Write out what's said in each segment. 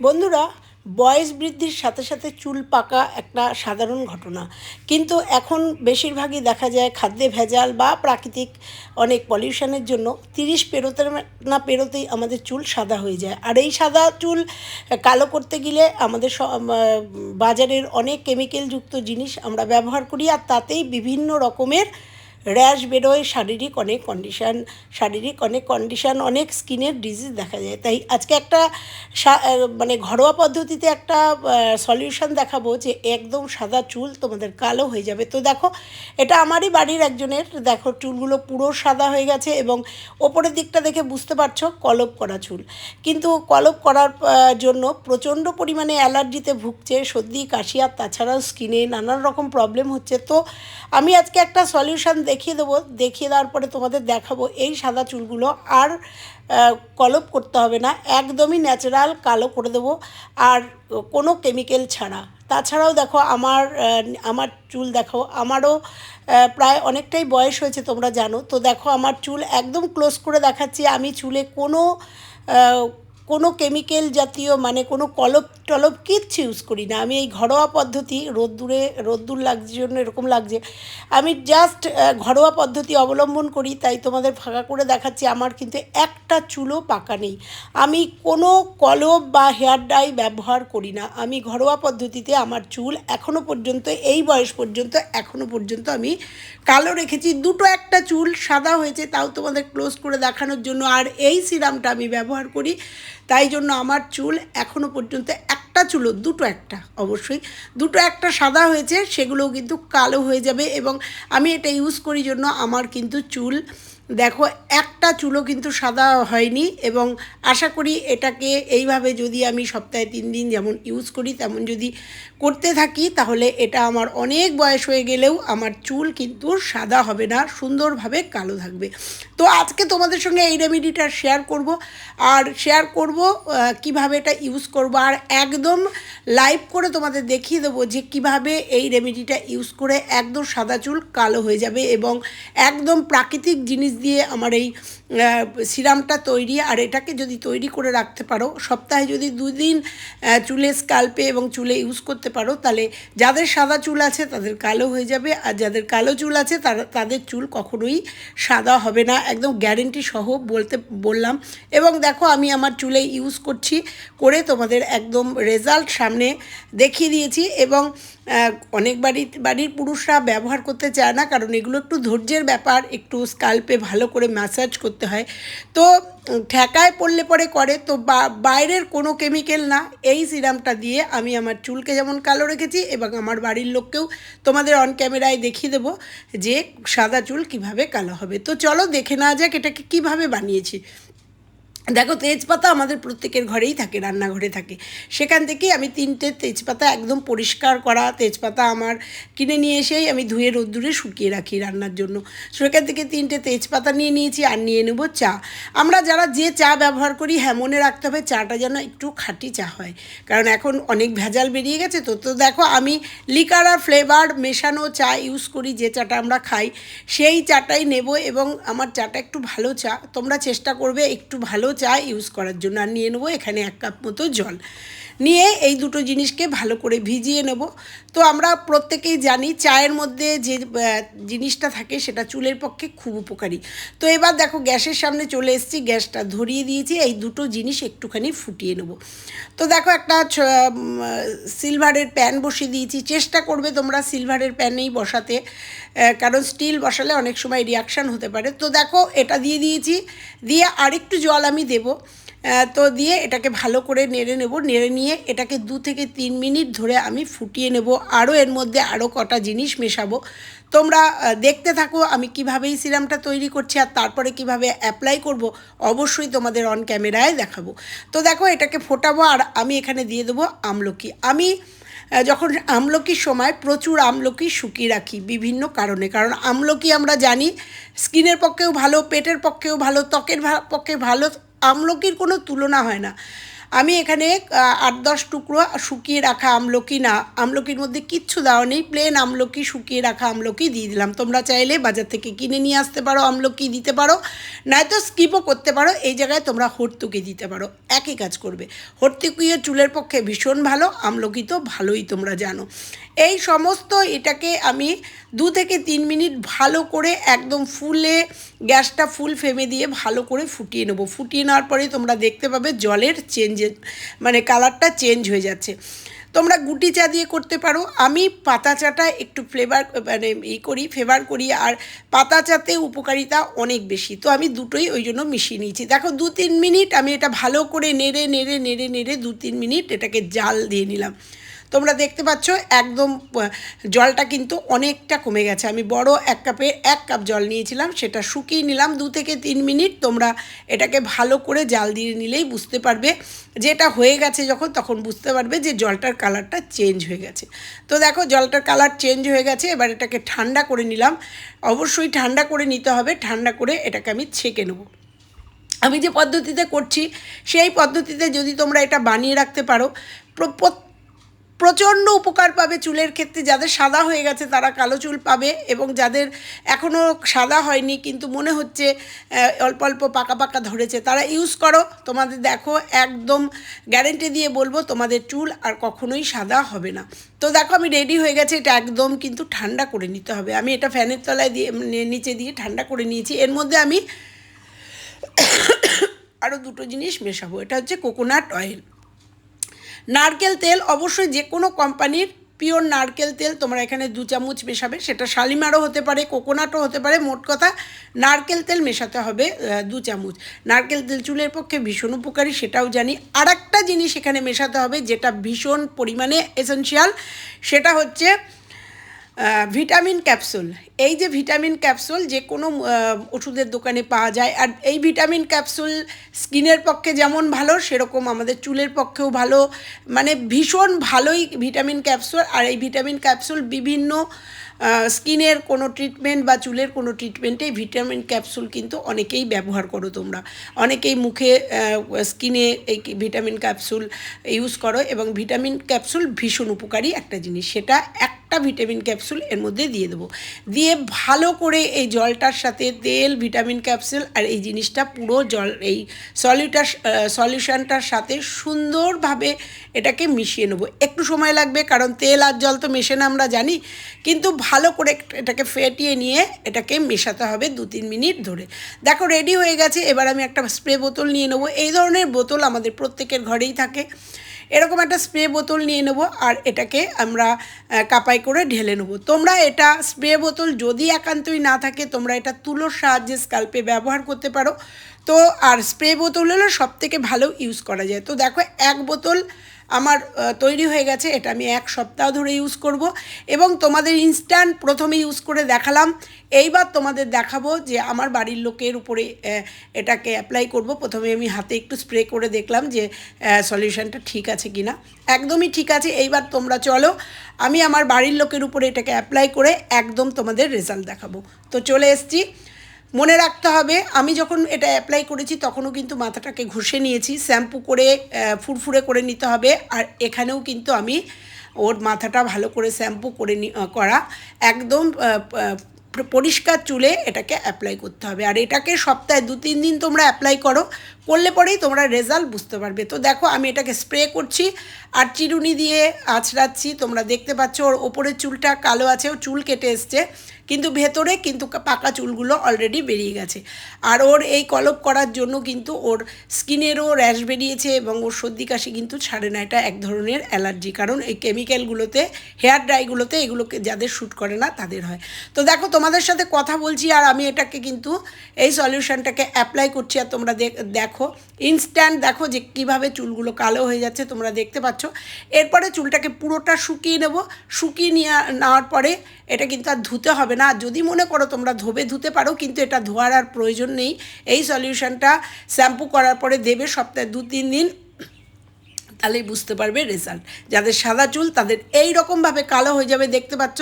বন্ধুরা, বয়স বৃদ্ধির সাথে সাথে চুল পাকা একটা সাধারণ ঘটনা। কিন্তু এখন বেশিরভাগই দেখা যায় খাদ্যে ভেজাল বা প্রাকৃতিক অনেক পলিউশনের জন্য তিরিশ পেরোতে না পেরোতেই আমাদের চুল সাদা হয়ে যায়। আর এই সাদা চুল কালো করতে গেলে আমাদের বাজারের অনেক কেমিক্যালযুক্ত জিনিস আমরা ব্যবহার করি, আর তাতেই বিভিন্ন রকমের র্যাশ বেরোয়, শারীরিক অনেক কন্ডিশান শারীরিক অনেক কন্ডিশান অনেক স্কিনের ডিজিজ দেখা যায়। তাই আজকে একটা মানে ঘরোয়া পদ্ধতিতে একটা সলিউশন দেখাবো যে একদম সাদা চুল তোমাদের কালো হয়ে যাবে। তো দেখো, এটা আমারই বাড়ির একজনের, দেখো চুলগুলো পুরো সাদা হয়ে গেছে এবং ওপরের দিকটা দেখে বুঝতে পারছ, কলপ করা চুল। কিন্তু কলপ করার জন্য প্রচণ্ড পরিমাণে অ্যালার্জিতে ভুগছে, সর্দি, কাশি আর তাছাড়াও স্কিনে নানান রকম প্রবলেম হচ্ছে। তো আমি আজকে একটা সলিউশান সলিউশন দেখিয়ে দেবো, দেখিয়ে দেওয়ার পরে তোমাদের দেখাবো এই সাদা চুলগুলো আর কলপ করতে হবে না, একদমই ন্যাচারাল কালো করে দেবো আর কোনো কেমিক্যাল ছাড়া। তাছাড়াও দেখো আমার আমার চুল দেখো, আমারও প্রায় অনেকটাই বয়স হয়েছে তোমরা জানো। তো দেখো আমার চুল একদম ক্লোজ করে দেখাচ্ছি, আমি চুলে কোনো কোনো কেমিক্যাল জাতীয় মানে কোনো কলপ টলপ কিচ্ছু ইউজ করি না। আমি এই ঘরোয়া পদ্ধতি, রোদ্দুরে, রোদ্দুর লাগছে জন্য এরকম লাগছে। আমি জাস্ট ঘরোয়া পদ্ধতি অবলম্বন করি, তাই তোমাদের ফাঁকা করে দেখাচ্ছি। আমার কিন্তু একটা চুলও পাকা নেই। আমি কোনো কলপ বা হেয়ার ডাই ব্যবহার করি না। আমি ঘরোয়া পদ্ধতিতে আমার চুল এখনও পর্যন্ত, এই বয়স পর্যন্ত এখনও পর্যন্ত আমি কালো রেখেছি। দুটো একটা চুল সাদা হয়েছে, তাও তোমাদের ক্লোজ করে দেখানোর জন্য। আর এই সিরামটা আমি ব্যবহার করি। তাই জন্য আমার চুল এখনও পর্যন্ত একটা চুলো দুটো একটা অবশ্যই, দুটো একটা সাদা হয়েছে, সেগুলোও কিন্তু কালো হয়ে যাবে এবং আমি এটা ইউজ করি জন্য আমার কিন্তু চুল দেখো, একটা চুলও কিন্তু সাদা হয়নি এবং আশা করি এটাকে এইভাবে যদি আমি সপ্তাহে তিন দিন যেমন ইউজ করি, তেমন যদি করতে থাকি, তাহলে এটা আমার অনেক বয়স হয়ে গেলেও আমার চুল কিন্তু সাদা হবে না, সুন্দরভাবে কালো থাকবে। তো আজকে তোমাদের সঙ্গে এই রেমেডিটা শেয়ার করব। আর শেয়ার করব কীভাবে এটা ইউজ করব। আর একদম লাইভ করে তোমাদের দেখিয়ে দেবো যে কীভাবে এই রেমেডিটা ইউজ করে একদম সাদা চুল কালো হয়ে যাবে এবং একদম প্রাকৃতিক জিনিস দিয়ে আমার এই সিরামটা তৈরি, আর এটাকে যদি তৈরি করে রাখতে পারো, সপ্তাহে যদি দুদিন চুলে স্কাল্পে এবং চুলে ইউজ করতে পারো, তাহলে যাদের সাদা চুল আছে তাদের কালো হয়ে যাবে, আর যাদের কালো চুল আছে তারা, তাদের চুল কখনোই সাদা হবে না, একদম গ্যারেন্টি সহ বলতে, বললাম। এবং দেখো আমি আমার চুলে ইউজ করছি, করে তোমাদের একদম রেজাল্ট সামনে দেখিয়ে দিয়েছি, এবং অনেক বাড়ির বাড়ির পুরুষরা ব্যবহার করতে চায় না, কারণ এগুলো একটু ধৈর্যের ব্যাপার, একটু স্কাল্পে ভালো করে ম্যাসাজ করতে হয়। তো ঠেকায় পড়লে পরে করে, তো বাইরের কোনো কেমিক্যাল না, এই সিরামটা দিয়ে আমি আমার চুলকে যেমন কালো রেখেছি, এবং আমার বাড়ির লোককেও তোমাদের অন ক্যামেরায় দেখিয়ে দেবো যে সাদা চুল কীভাবে কালো হবে। তো চলো দেখে নেওয়া যাক এটাকে কীভাবে বানিয়েছি। দেখো তেজপাতা আমাদের প্রত্যেকের ঘরেই থাকে, রান্নাঘরে থাকে। সেখান থেকে আমি তিনটে তেজপাতা একদম পরিষ্কার করা তেজপাতা আমার কিনে নিয়ে এসেই আমি ধুয়ে রোদ্দুরে শুকিয়ে রাখি রান্নার জন্য। সেখান থেকে তিনটে তেজপাতা নিয়ে নিয়েছি আর নিয়ে নেব চা। আমরা যারা যে চা ব্যবহার করি হ্যাঁ মনে রাখতে হবে চাটা যেন একটু খাঁটি চা হয়। কারণ এখন অনেক ভেজাল বেরিয়ে গেছে তো তো দেখো আমি লিকার আর ফ্লেভার মেশানো চা ইউজ করি, যে চাটা আমরা খাই, সেই চাটাই নেব এবং আমার চাটা একটু ভালো চা। তোমরা চেষ্টা করবে একটু ভালো চা ইউজ করার জন্য। আর নিয়ে নেব এখানে এক কাপ মতো জল। নিয়ে এই দুটো জিনিসকে ভালো করে ভিজিয়ে নেব। তো আমরা প্রত্যেকেই জানি চায়ের মধ্যে যে জিনিসটা থাকে সেটা চুলের পক্ষে খুব উপকারী। তো এবার দেখো গ্যাসের সামনে চলে এসেছি, গ্যাসটা ধরিয়ে দিয়েছি, এই দুটো জিনিস একটুখানি ফুটিয়ে নেব। তো দেখো একটা সিলভারের প্যান বসিয়ে দিয়েছি। চেষ্টা করবে তোমরা সিলভারের প্যানেই বসাতে কারণ স্টিল বসালে অনেক সময় রিয়াকশান হতে পারে। তো দেখো এটা দিয়ে দিয়েছি, দিয়ে আরেকটু জল আমি দেবো। তো দিয়ে এটাকে ভালো করে নেড়ে নেব। নেড়ে নিয়ে এটাকে দু থেকে তিন মিনিট ধরে আমি ফুটিয়ে নেব। আরও এর মধ্যে আরও কটা জিনিস মেশাবো। তোমরা দেখতে থাকো আমি কীভাবে এই সিরামটা তৈরি করছি আর তারপরে কীভাবে অ্যাপ্লাই করব। অবশ্যই তোমাদের অন ক্যামেরায় দেখাবো। তো দেখো, এটাকে ফোটাবো আর আমি এখানে দিয়ে দেবো আমলকি। আমি যখন আমলকির সময় প্রচুর আমলকি শুকিয়ে রাখি বিভিন্ন কারণে। কারণ আমলকি আমরা জানি, স্কিনের পক্ষেও ভালো, পেটের পক্ষেও ভালো, ত্বকের পক্ষে ভালো আমলকির কোনো তুলনা হয় না। আমি এখানে আট দশ টুকরো শুকিয়ে রাখা আমলকি না, আমলকির মধ্যে কিচ্ছু দেওয়া নেই প্লেন আমলকি, শুকিয়ে রাখা আমলকি দিয়ে দিলাম। তোমরা চাইলে বাজার থেকে কিনে নিয়ে আসতে পারো, আমলকি দিতে পারো, নয়তো স্কিপও করতে পারো, এই জায়গায় তোমরা হর্তুকি দিতে পারো, একই কাজ করবে। হর্তুকিও চুলের পক্ষে ভীষণ ভালো, আমলকি তো ভালোই তোমরা জানো। এই সমস্ত এটাকে আমি দু থেকে তিন মিনিট ভালো করে একদম ফুলে, গ্যাসটা ফুল ফেমে দিয়ে ভালো করে ফুটিয়ে নেব। ফুটিয়ে নেওয়ার পরে তোমরা দেখতে পাবে জলের চেঞ্জ মানে কালারটা চেঞ্জ হয়ে যাচ্ছে। তোমরা গুটি চা দিয়ে করতে পারো। আমি পাতা চাটা একটু ফ্লেভার মানে ই করি ফেভার করি, আর পাতা চাতে উপকারিতা অনেক বেশি। তো আমি দুটোই ওই জন্য মিশিয়ে নিয়েছি। দেখো, দু তিন মিনিট আমি এটা ভালো করে নেড়ে নেড়ে নেড়ে নেড়ে দু তিন মিনিট এটাকে জাল দিয়ে নিলাম। তোমরা দেখতে পাচ্ছ, একদম জলটা কিন্তু অনেকটা কমে গেছে। আমি বড় এক কাপে এক কাপ জল নিয়েছিলাম, সেটা শুকিয়ে নিলাম, দু থেকে তিন মিনিট তোমরা এটাকে ভালো করে জাল দিয়ে নিলেই বুঝতে পারবে যে এটা হয়ে গেছে যখন, তখন বুঝতে পারবে যে জলটার কালারটা চেঞ্জ হয়ে গেছে। তো দেখো, জলটার কালার চেঞ্জ হয়ে গেছে, এবার এটাকে ঠান্ডা করে নিলাম। অবশ্যই ঠান্ডা করে নিতে হবে, ঠান্ডা করে এটাকে আমি ছেঁকে নেব। আমি যে পদ্ধতিতে করছি, সেই পদ্ধতিতে যদি তোমরা এটা বানিয়ে রাখতে পারো, প্র- প্র- প্রচণ্ড উপকার পাবে চুলের ক্ষেত্রে। যাদের সাদা হয়ে গেছে তারা কালো চুল পাবে এবং যাদের এখনও সাদা হয়নি কিন্তু মনে হচ্ছে অল্প অল্প পাকা পাকা ধরেছে, তারা ইউজ করো। তোমাদের দেখো, একদম গ্যারেন্টি দিয়ে বলব, তোমাদের চুল আর কখনোই সাদা হবে না। তো দেখো, আমি রেডি হয়ে গেছে, এটা একদম কিন্তু ঠান্ডা করে নিতে হবে। আমি এটা ফ্যানের তলায় দিয়ে নিচে দিয়ে ঠান্ডা করে নিয়েছি। এর মধ্যে আমি আরও দুটো জিনিস মেশাবো, এটা হচ্ছে কোকোনাট অয়েল নারকেল তেল অবশ্যই যে কোনো কোম্পানির পিওর নারকেল তেল তোমরা এখানে দু চামচ মেশাবে। সেটা শালিমারও হতে পারে, কোকোনাটও হতে পারে, মোট কথা নারকেল তেল মেশাতে হবে দু চামচ। নারকেল তেল চুলের পক্ষে ভীষণ উপকারী, সেটাও জানি। আর একটা জিনিস এখানে মেশাতে হবে যেটা ভীষণ পরিমাণে এসেনশিয়াল সেটা হচ্ছে ভিটামিন ক্যাপসুল। এই যে ভিটামিন ক্যাপসুল, যে কোনো ওষুধের দোকানে পাওয়া যায়। আর এই ভিটামিন ক্যাপসুল স্কিনের পক্ষে যেমন ভালো, সেরকম আমাদের চুলের পক্ষেও ভালো। মানে ভীষণ ভালোই ভিটামিন ক্যাপসুল। আর এই ভিটামিন ক্যাপসুল বিভিন্ন স্কিনের কোনো ট্রিটমেন্ট বা চুলের কোনো ট্রিটমেন্টে ভিটামিন ক্যাপসুল কিন্তু অনেকেই ব্যবহার করো তোমরা। অনেকেই মুখে স্কিনে এই ভিটামিন ক্যাপসুল ইউজ করো এবং ভিটামিন ক্যাপসুল ভীষণ উপকারী একটা জিনিস। সেটা একটা ভিটামিন ক্যাপসুল এর মধ্যে দিয়ে দেবো। দিয়ে ভালো করে এই জলটার সাথে তেল, ভিটামিন, ক্যাপসুল আর এই জিনিসটা পুরো জল, এই সলিউটার সলিউশনটার সাথে সুন্দরভাবে এটাকে মিশিয়ে নেব। একটু সময় লাগবে কারণ তেল আর জল তো মেশে না আমরা জানি, কিন্তু ভালো করে এটাকে ফেটিয়ে নিয়ে এটাকে মেশাতে হবে দু তিন মিনিট ধরে। দেখো রেডি হয়ে গেছে, এবার আমি একটা স্প্রে বোতল নিয়ে নেব। এই ধরনের বোতল আমাদের প্রত্যেকের ঘরেই থাকে। এরকম একটা স্প্রে বোতল নিয়ে নেব আর এটাকে আমরা কাপাই করে ঢেলে নেব। তোমরা এটা স্প্রে বোতল যদি একান্তই না থাকে, তোমরা এটা তুলোর সাহায্যে স্কাল্পে ব্যবহার করতে পারো। তো আর স্প্রে বোতল হলে সব থেকে ভালো ইউজ করা যায়। তো দেখো এক বোতল আমার তৈরি হয়ে গেছে, এটা আমি এক সপ্তাহ ধরে ইউজ করব এবং তোমাদের ইনস্ট্যান্ট প্রথমে ইউজ করে দেখালাম। এইবার তোমাদের দেখাবো যে আমার বাড়ির লোকের উপরে এটাকে অ্যাপ্লাই করব। প্রথমে আমি হাতে একটু স্প্রে করে দেখলাম যে সলিউশনটা ঠিক আছে কি না একদমই ঠিক আছে, এইবার তোমরা চলো। আমি আমার বাড়ির লোকের উপরে এটাকে অ্যাপ্লাই করে একদম তোমাদের রেজাল্ট দেখাবো। তো চলে এসছি। মনে রাখতে হবে, আমি যখন এটা অ্যাপ্লাই করেছি তখনও কিন্তু মাথাটাকে ঘষে নিয়েছি শ্যাম্পু করে ফুরফুরে করে নিতে হবে, আর এখানেও কিন্তু আমি ওর মাথাটা ভালো করে শ্যাম্পু করে করা, একদম পরিষ্কার চুলে এটাকে অ্যাপ্লাই করতে হবে, আর এটাকে সপ্তাহে দু তিন দিন তোমরা অ্যাপ্লাই করো করলে পরেই তোমরা রেজাল্ট বুঝতে পারবে। তো দেখো, আমি এটাকে স্প্রে করছি, আর চিরুনি দিয়ে আছড়াচ্ছি। তোমরা দেখতে পাচ্ছ, ওর ওপরের চুলটা কালো আছে, ও চুল কেটে এসছে। কিন্তু ভেতরে কিন্তু পাকা চুলগুলো অলরেডি বেরিয়ে গেছে। আর ওর এই কলপ করার জন্য কিন্তু ওর স্কিনেরও র্যাশ বেরিয়েছে এবং ওর সর্দি কাশি কিন্তু ছাড়ে না। এটা এক ধরনের অ্যালার্জি। কারণ এই কেমিক্যালগুলোতে হেয়ার ড্রাইগুলোতে এগুলোকে যাদের শ্যুট করে না, তাদের হয়। তো দেখো, তোমাদের সাথে কথা বলছি, আর আমি এটাকে কিন্তু এই সলিউশনটাকে অ্যাপ্লাই করছি। আর তোমরা দেখ- দেখো ইনস্ট্যান্ট দেখো যে কীভাবে চুলগুলো কালো হয়ে যাচ্ছে, তোমরা দেখতে পাচ্ছ। এরপরে চুলটাকে পুরোটা শুকিয়ে নেব। শুকিয়ে নিয়ে নেওয়ার পরে এটা কিন্তু আর ধুতে হবে না। যদি মনে করো তোমরা ধোবে ধুতে পারো, কিন্তু এটা ধোয়ার আর প্রয়োজন নেই। এই সলিউশনটা শ্যাম্পু করার পরে দেবে সপ্তাহে দু তিন দিন। তাহলেই বুঝতে পারবে রেজাল্ট যাদের সাদা চুল, তাদের এই রকমভাবে কালো হয়ে যাবে, দেখতে পাচ্ছ?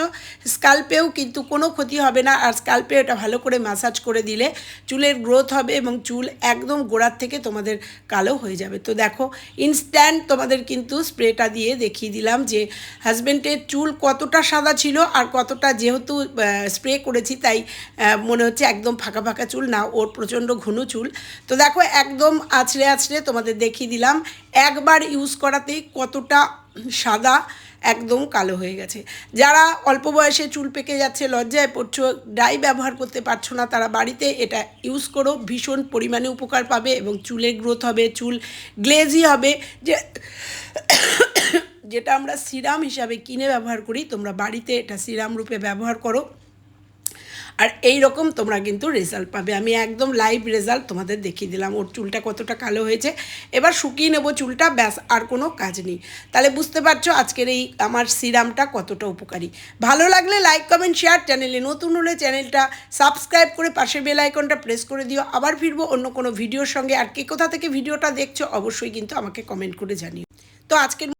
স্কাল্পেও কিন্তু কোনো ক্ষতি হবে না, আর স্কাল্পে এটা ভালো করে ম্যাসাজ করে দিলে চুলের গ্রোথ হবে এবং চুল একদম গোড়ার থেকে তোমাদের কালো হয়ে যাবে। তো দেখো ইনস্ট্যান্ট তোমাদের কিন্তু স্প্রেটা দিয়ে দেখিয়ে দিলাম যে হাজব্যান্ডের চুল কতটা সাদা ছিল আর কতটা যেহেতু স্প্রে করেছি, তাই মনে হচ্ছে একদম ফাঁকা ফাঁকা চুল, না, ওর প্রচণ্ড ঘন চুল। তো দেখো, একদম আছড়ে আছড়ে তোমাদের দেখিয়ে দিলাম, একবার ইউজ করাতেই কতটা সাদা একদম কালো হয়ে গেছে। যারা অল্প বয়সে চুল পেকে যাচ্ছে, লজ্জায় পড়ছো ডাই ব্যবহার করতে পারছ না, তারা বাড়িতে এটা ইউজ করো। ভীষণ পরিমাণে উপকার পাবে এবং চুলের গ্রোথ হবে, চুল গ্লেজি হবে। যে যেটা আমরা সিরাম হিসাবে কিনে ব্যবহার করি, তোমরা বাড়িতে এটা সিরাম রূপে ব্যবহার করো। আর এই রকম তোমরা কিন্তু রেজাল্ট পাবে। আমি একদম লাইভ রেজাল্ট তোমাদের দেখিয়ে দিলাম, ওর চুলটা কতটা কালো হয়েছে। এবার শুকিয়ে নেব চুলটা, ব্যাস, আর কোনো কাজ নেই। তাহলে বুঝতে পারছ আজকের এই আমার সিরামটা কতটা উপকারী। ভালো লাগলে লাইক কমেন্ট শেয়ার চ্যানেলে নতুন হলে চ্যানেলটা সাবস্ক্রাইব করে পাশে বেল আইকনটা প্রেস করে দিও। আবার ফিরবো অন্য কোনো ভিডিওর সঙ্গে। আর কে কোথা থেকে ভিডিওটা দেখছ, অবশ্যই কিন্তু আমাকে কমেন্ট করে জানিও। তো আজকের